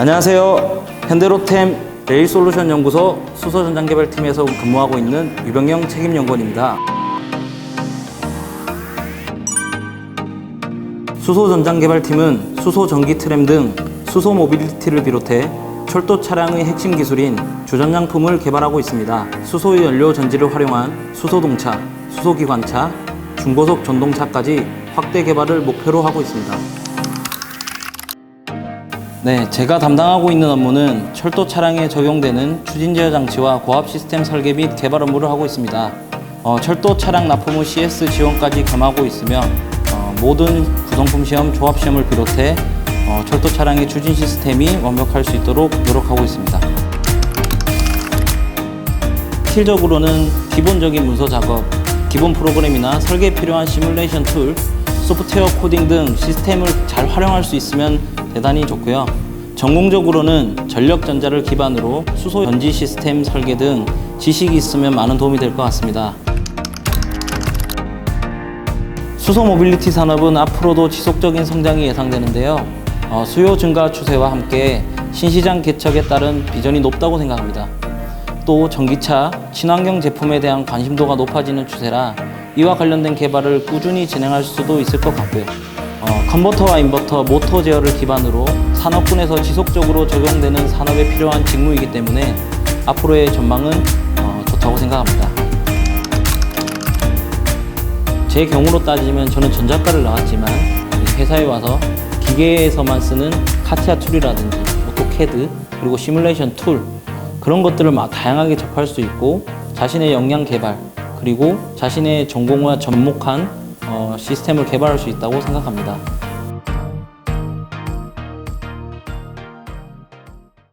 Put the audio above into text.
안녕하세요. 현대로템 레일솔루션 연구소 수소 전장 개발팀에서 근무하고 있는 유병영 책임연구원입니다. 수소 전장 개발팀은 수소 전기 트램 등 수소 모빌리티를 비롯해 철도 차량의 핵심 기술인 주전장품을 개발하고 있습니다. 수소 연료 전지를 활용한 수소 동차, 수소 기관차, 중고속 전동차까지 확대 개발을 목표로 하고 있습니다. 네, 제가 담당하고 있는 업무는 철도 차량에 적용되는 추진 제어 장치와 고압 시스템 설계 및 개발 업무를 하고 있습니다. 어, 철도 차량 납품 후 CS 지원까지 겸하고 있으며 어, 모든 구성품 시험, 조합 시험을 비롯해 어, 철도 차량의 추진 시스템이 완벽할 수 있도록 노력하고 있습니다. 스킬적으로는 기본적인 문서 작업, 기본 프로그램이나 설계에 필요한 시뮬레이션 툴, 소프트웨어 코딩 등 시스템을 잘 활용할 수 있으면 대단히 좋고요. 전공적으로는 전력 전자를 기반으로 수소 전지 시스템 설계 등 지식이 있으면 많은 도움이 될 것 같습니다. 수소 모빌리티 산업은 앞으로도 지속적인 성장이 예상되는데요. 어, 수요 증가 추세와 함께 신시장 개척에 따른 비전이 높다고 생각합니다. 또 전기차, 친환경 제품에 대한 관심도가 높아지는 추세라 이와 관련된 개발을 꾸준히 진행할 수도 있을 것 같고요. 어, 컨버터와 인버터, 모터 제어를 기반으로 산업군에서 지속적으로 적용되는 산업에 필요한 직무이기 때문에 앞으로의 전망은 어, 좋다고 생각합니다. 제 경우로 따지면 저는 전작가를 나왔지만 이 회사에 와서 기계에서만 쓰는 카티아 툴이라든지 오토캐드 그리고 시뮬레이션 툴 그런 것들을 막 다양하게 접할 수 있고 자신의 역량 개발 그리고 자신의 전공과 접목한 어, 시스템을 개발할 수 있다고 생각합니다.